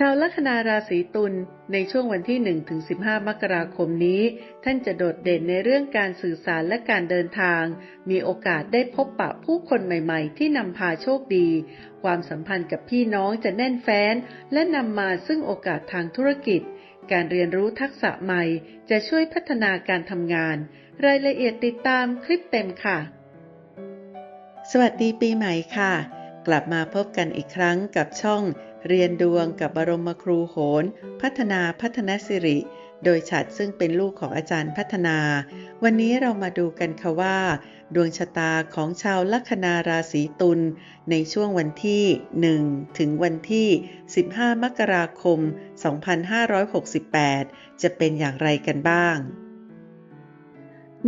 ชาวลัคนาราศีตุลในช่วงวันที่ 1-15 มกราคมนี้ ท่านจะโดดเด่นในเรื่องการสื่อสารและการเดินทาง มีโอกาสได้พบปะผู้คนใหม่ๆ ที่นำพาโชคดี ความสัมพันธ์กับพี่น้องจะแน่นแฟ้น และนำมาซึ่งโอกาสทางธุรกิจ การเรียนรู้ทักษะใหม่ จะช่วยพัฒนาการทำงาน รายละเอียดติดตามคลิปเต็มค่ะ สวัสดีปีใหม่ค่ะ กลับมาพบกันอีกครั้งกับช่อง เรียนดวงกับบรมครูโหน พัฒนาพัฒนสิริ โดยฉัดซึ่งเป็นลูกของอาจารย์พัฒนา วันนี้เรามาดูกันค่ะว่า ดวงชะตาของชาวลัคนาราศีตุลในช่วงวันที่ 1 ถึงวันที่ 15 มกราคม 2568 จะเป็นอย่างไรกันบ้าง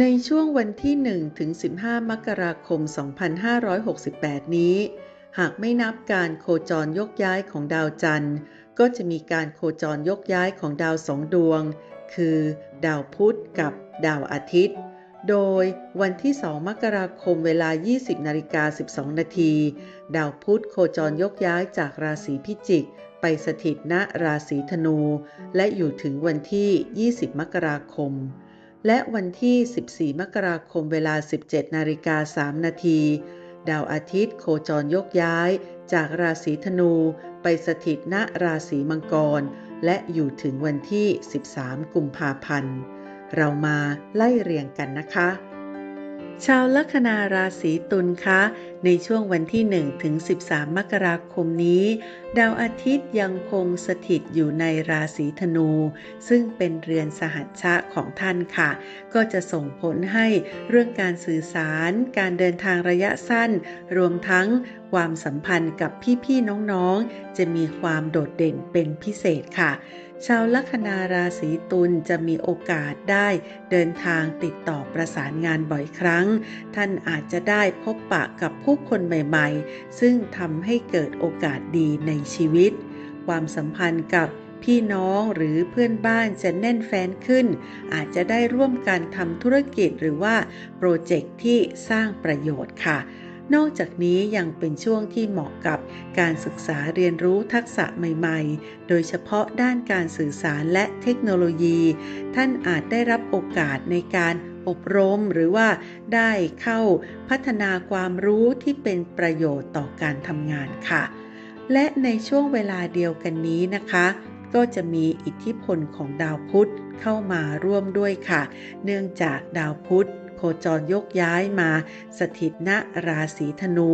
ในช่วงวันที่ 1 ถึง 15 มกราคม 2568 นี้ หากไม่นับการโคจรยกย้ายของดาวจันทร์ ก็จะมีการโคจรยกย้ายของดาวสองดวง คือ ดาวพุธกับดาวอาทิตย์ โดยวันที่ 2 มกราคมเวลา 20นาฬิกา12 นาที ดาวพุธโคจรยกย้ายจากราศีพิจิก ไปสถิตณราศีธนู และอยู่ถึงวันที่ 20 มกราคมและวันที่ 14 มกราคมเวลา 17 นาฬิกา 3 นาที ดาวอาทิตย์โคจรยกย้าย จากราศีธนูไปสถิตณราศีมังกร และอยู่ถึงวันที่ 13 กุมภาพันธ์ เรามาไล่เรียงกันนะคะ ชาวลัคนาราศีตุลคะ ในช่วงวันที่1ถึง13 มกราคมนี้ ดาวอาทิตย์ยังคงสถิตอยู่ในราศีธนู ซึ่งเป็นเรือนสหัชชะของท่านค่ะ ก็จะส่งผลให้เรื่องการสื่อสาร การเดินทางระยะสั้น รวมทั้งความสัมพันธ์กับพี่ๆน้องๆ จะมีความโดดเด่นเป็นพิเศษค่ะ ชาวลัคนาราศีตุลจะมีโอกาสได้เดินทางติดต่อประสานงานบ่อยครั้ง ท่านอาจจะได้พบปะกับผู้คนใหม่ๆ ซึ่งทำให้เกิดโอกาสดีในชีวิต ความสัมพันธ์กับพี่น้องหรือเพื่อนบ้านจะแน่นแฟนขึ้น อาจจะได้ร่วมกันทำธุรกิจหรือว่าโปรเจกต์ที่สร้างประโยชน์ค่ะ นอกจากนี้ยังเป็นช่วงที่เหมาะกับการศึกษาเรียนรู้ทักษะใหม่ ๆ โดยเฉพาะด้านการสื่อสารและเทคโนโลยี ท่านอาจได้รับโอกาสในการอบรมหรือว่าได้เข้าพัฒนาความรู้ที่เป็นประโยชน์ต่อการทำงานค่ะ และในช่วงเวลาเดียวกันนี้นะคะ ก็จะมีอิทธิพลของดาวพุธเข้ามาร่วมด้วยค่ะ เนื่องจากดาวพุธ โคจรยกย้ายมาสถิตณราศีธนู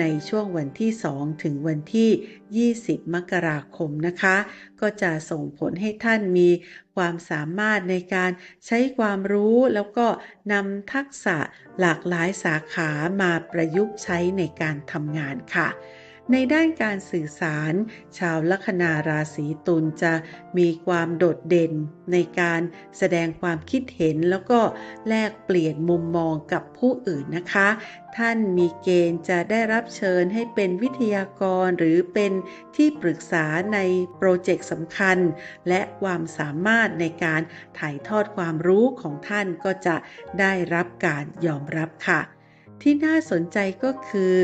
ในช่วงวันที่ 2 ถึงวันที่ 20 มกราคมนะคะ ก็จะส่งผลให้ท่านมีความสามารถในการใช้ความรู้แล้วก็นำทักษะหลากหลายสาขามาประยุกต์ใช้ในการทำงานค่ะ ในด้านการสื่อสาร ชาวลัคนาราศีตุลจะมีความโดดเด่นในการแสดงความคิดเห็นแล้วก็แลกเปลี่ยนมุมมองกับผู้อื่นนะคะ ท่านมีเกณฑ์จะได้รับเชิญให้เป็นวิทยากรหรือเป็นที่ปรึกษาในโปรเจกต์สำคัญ และความสามารถในการถ่ายทอดความรู้ของท่านก็จะได้รับการยอมรับค่ะ ที่น่าสนใจก็คือ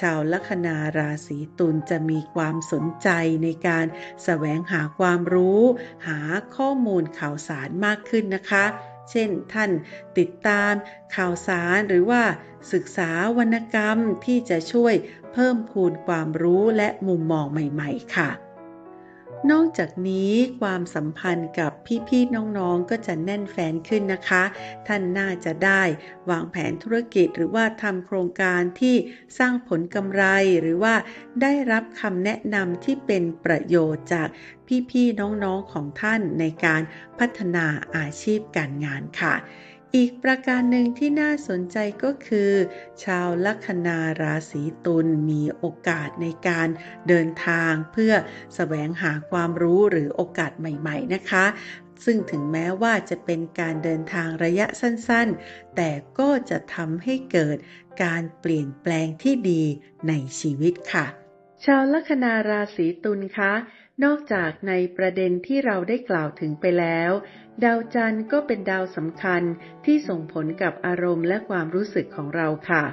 ชาวลัคนาราศีตุลจะมีความสนใจในการสแสวงหาความรู้ หาข้อมูลข่าวสารมากขึ้นนะคะ เช่นท่านติดตามข่าวสารหรือว่าศึกษาวรรณกรรมที่จะช่วยเพิ่มพูนความรู้และมุมมองใหม่ ๆ ค่ะ นอกจากนี้ความสัมพันธ์กับพี่ๆน้องๆก็จะแน่นแฟนขึ้นนะคะ ท่านน่าจะได้วางแผนธุรกิจหรือว่าทำโครงการที่สร้างผลกำไรหรือว่าได้รับคำแนะนำที่เป็นประโยชน์จากพี่ๆน้องๆของท่านในการพัฒนาอาชีพการงานค่ะ อีกประการหนึ่งที่น่าสนใจก็คือ ชาวลัคนาราศีตุลมีโอกาสในการเดินทางเพื่อสแสวงหาความรู้หรือโอกาสใหม่ ๆ นะคะ ซึ่งถึงแม้ว่าจะเป็นการเดินทางระยะสั้นๆ แต่ก็จะทำให้เกิดการเปลี่ยนแปลงที่ดีในชีวิตค่ะ ชาวลัคนาราศีตุลคะ นอกจากในประเด็นที่เราได้กล่าวถึงไปแล้ว ดาวจันทร์ก็เป็นดาวสำคัญที่ส่งผลกับอารมณ์และความรู้สึกของเราค่ะ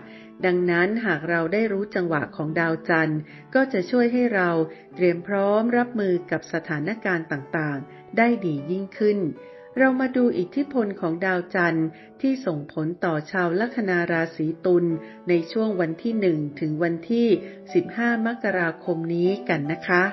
ดังนั้นหากเราได้รู้จังหวะของดาวจันทร์ ก็จะช่วยให้เราเตรียมพร้อมรับมือกับสถานการณ์ต่างๆ ได้ดียิ่งขึ้น เรามาดูอิทธิพลของดาวจันทร์ที่ส่งผลต่อชาวลัคนาราศีตุลในช่วงวันที่ 1 ถึงวันที่ 15 มกราคมนี้กันนะคะ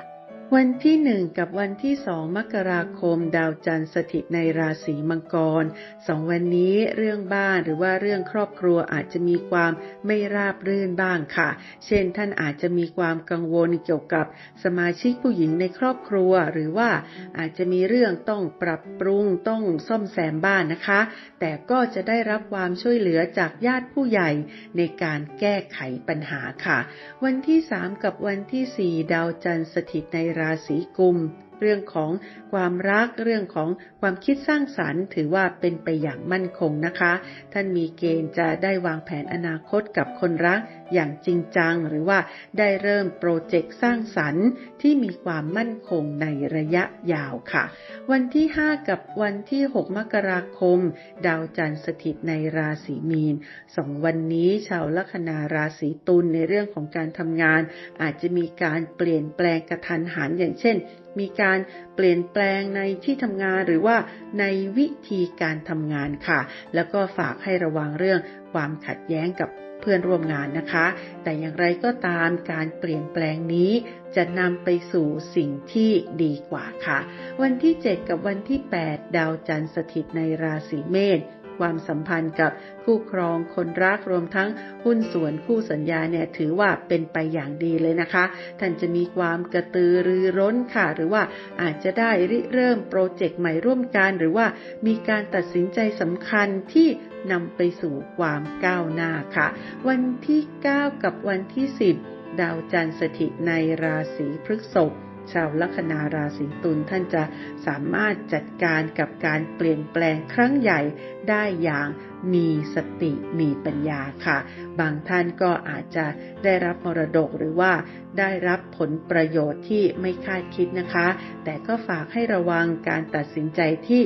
วันที่หนึ่งกับวันที่สองมกราคม ดาวจันทร์สถิตในราศีมังกรสองวันนี้เรื่องบ้านหรือว่าเรื่องครอบครัวอาจจะมีความไม่ราบรื่นบ้างค่ะ เช่นท่านอาจจะมีความกังวลเกี่ยวกับสมาชิกผู้หญิงในครอบครัว หรือว่าอาจจะมีเรื่องต้องปรับปรุงต้องซ่อมแซมบ้านนะคะ แต่ก็จะได้รับความช่วยเหลือจากญาติผู้ใหญ่ในการแก้ไขปัญหาค่ะ วันที่3กับวันที่4ดาวจันทร์สถิตในราศีกุม เรื่องของความรักเรื่องของความคิดสร้างสรรค์ ถือว่าเป็นไปอย่างมั่นคงนะคะ ท่านมีเกณฑ์จะได้วางแผนอนาคตกับคนรัก อย่างจริงจัง หรือว่าได้เริ่มโปรเจกต์สร้างสรรค์ที่มีความมั่นคงในระยะยาวค่ะ วันที่ 5 กับวันที่ 6 มกราคม ดาวจันทร์สถิตในราศีมีนสองวันนี้ชาวลัคนาราศีตุลในเรื่องของการทำงาน อาจจะมีการเปลี่ยนแปลงกระทันหันอย่างเช่น มีการเปลี่ยนแปลงในที่ทำงานหรือว่าในวิธีการทำงานค่ะ แล้วก็ฝากให้ระวังเรื่องความขัดแย้งกับเพื่อนร่วมงานนะคะ แต่อย่างไรก็ตามการเปลี่ยนแปลงนี้ จะนำไปสู่สิ่งที่ดีกว่าค่ะ วันที่ 7 กับวันที่ 8 ดาวจันทร์สถิตในราศีเมษ ความสัมพันธ์กับคู่ครองคนรักรวมทั้งหุ้นส่วนคู่สัญญาเนี่ยถือว่าเป็นไปอย่างดีเลยนะคะ ท่านจะมีความกระตือรือร้นค่ะ หรือว่าอาจจะได้ริเริ่มโปรเจกต์ใหม่ร่วมกัน หรือว่ามีการตัดสินใจสำคัญที่นำไปสู่ความก้าวหน้าค่ะ วันที่ 9 กับวันที่ 10 ดาวจันทร์สถิตในราศีพฤษภ ชาวลัคนาราศีตุลท่านจะสามารถจัดการกับการเปลี่ยนแปลงครั้งใหญ่ได้อย่างมีสติมีปัญญาค่ะ บางท่านก็อาจจะได้รับมรดกหรือว่าได้รับผลประโยชน์ที่ไม่คาดคิดนะคะ แต่ก็ฝากให้ระวังการตัดสินใจที่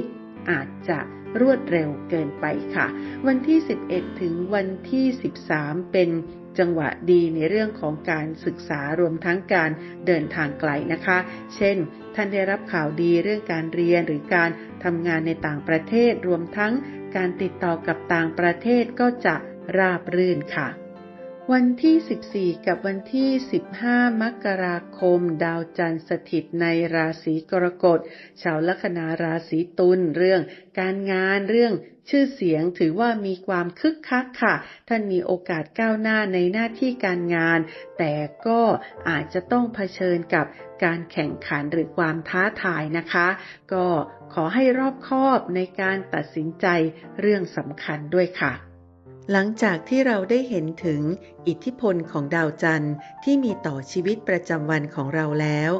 อาจจะรวดเร็วเกินไปค่ะ วันที่ 11 ถึงวันที่ 13 เป็น จังหวะดีในเรื่องของการศึกษารวมทั้งการเดินทางไกลนะคะ เช่น ท่านได้รับข่าวดีเรื่องการเรียนหรือการทำงานในต่างประเทศ รวมทั้งการติดต่อกับต่างประเทศก็จะราบรื่นค่ะ วันที่ 14 กับวันที่ 15 มกราคม ดาวจันทร์สถิตในราศีกรกฎ ชาวลัคนาราศีตุลเรื่อง การงานเรื่องชื่อเสียงถือว่ามีความคึกคักค่ะ ท่านมีโอกาสก้าวหน้าในหน้าที่การงาน แต่ก็อาจจะต้องเผชิญกับการแข่งขันหรือความท้าทายนะคะ ก็ขอให้รอบคอบในการตัดสินใจเรื่องสำคัญด้วยค่ะ หลังจากที่เราได้เห็นถึงอิทธิพลของดาวจันทร์ที่มีต่อชีวิตประจำวันของเราแล้ว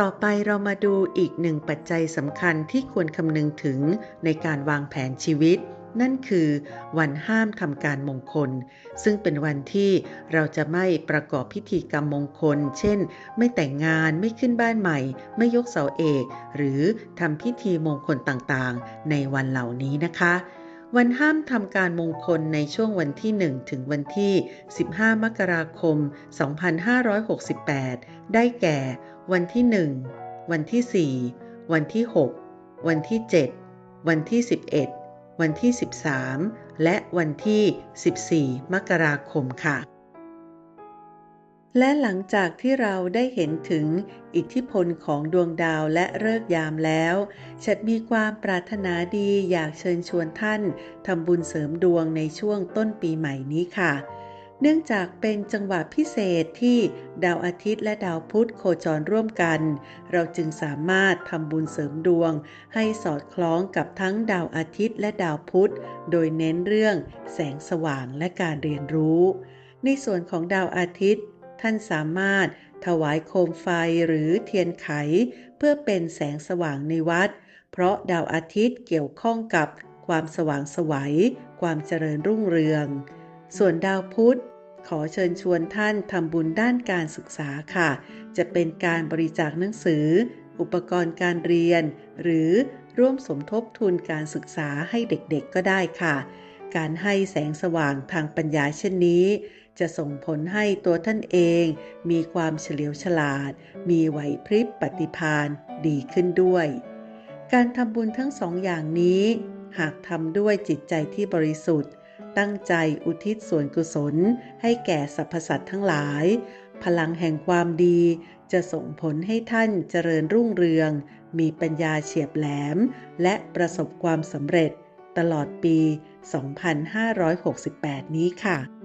ต่อไปเรามาดูอีกหนึ่งปัจจัยสำคัญที่ควรคำนึงถึงในการวางแผนชีวิต นั่นคือวันห้ามทำการมงคล ซึ่งเป็นวันที่เราจะไม่ประกอบพิธีกรรมมงคล เช่น ไม่แต่งงานไม่ขึ้นบ้านใหม่ ไม่ยกเสาเอก หรือทำพิธีมงคลต่างๆ ในวันเหล่านี้นะคะ วันห้ามทำการมงคลในช่วงวันที่ 1 ถึงวันที่ 15 มกราคม 2568 ได้แก่ วันที่ 1 วันที่ 4 วันที่ 6 วันที่ 7 วันที่ 11 วันที่ 13 และวันที่ 14 มกราคมค่ะ และหลังจากที่เราได้เห็นถึงอิทธิพลของดวงดาวและเลิกยามแล้ว ฉันมีความปรารถนาดีอยากเชิญชวนท่านทำบุญเสริมดวงในช่วงต้นปีใหม่นี้ค่ะ เนื่องจากเป็นจังหวะพิเศษที่ดาวอาทิตย์และดาวพุธโคจรร่วมกัน เราจึงสามารถทำบุญเสริมดวง ให้สอดคล้องกับทั้งดาวอาทิตย์และดาวพุธ โดยเน้นเรื่องแสงสว่างและการเรียนรู้ ในส่วนของดาวอาทิตย์ ท่านสามารถถวายโคมไฟหรือเทียนไข เพื่อเป็นแสงสว่างในวัด เพราะดาวอาทิตย์เกี่ยวข้องกับความสว่างสวัย ความเจริญรุ่งเรือง ส่วนดาวพุธ ขอเชิญชวนท่านทำบุญด้านการศึกษาค่ะ จะเป็นการบริจาคหนังสือ อุปกรณ์การเรียน หรือร่วมสมทบทุนการศึกษาให้เด็กๆก็ได้ค่ะ การให้แสงสว่างทางปัญญาเช่นนี้ จะส่งผลให้ตัวท่านเองมีความเฉลียวฉลาด มีไหวพริบปฏิภาณดีขึ้นด้วย การทำบุญทั้งสองอย่างนี้ หากทำด้วยจิตใจที่บริสุทธิ์ ตั้งใจอุทิศส่วนกุศล ให้แก่สรรพสัตว์ทั้งหลาย พลังแห่งความดีจะส่งผลให้ท่านเจริญรุ่งเรือง มีปัญญาเฉียบแหลม และประสบความสำเร็จตลอดปี 2568 นี้ค่ะ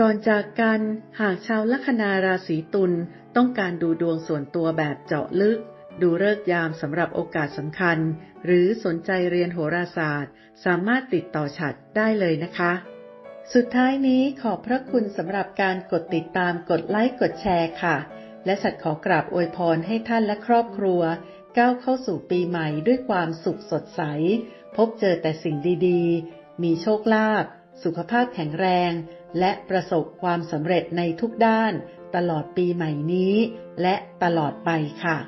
ก่อนจากกันหากชาวลัคนาราศีตุลต้องการดูดวงส่วนตัวแบบเจาะลึก ดูเลิกยามสำหรับโอกาสสำคัญ หรือสนใจเรียนโหราศาสตร์ สามารถติดต่อฉัดได้เลยนะคะ สุดท้ายนี้ขอบพระคุณสำหรับการกดติดตามกดไลค์กดแชร์ค่ะ และฉัดขอกราบอวยพรให้ท่านและครอบครัว ก้าวเข้าสู่ปีใหม่ด้วยความสุขสดใส พบเจอแต่สิ่งดีๆ มีโชคลาภสุขภาพแข็งแรง และประสบความสำเร็จในทุกด้านตลอดปีใหม่นี้ และตลอดไปค่ะ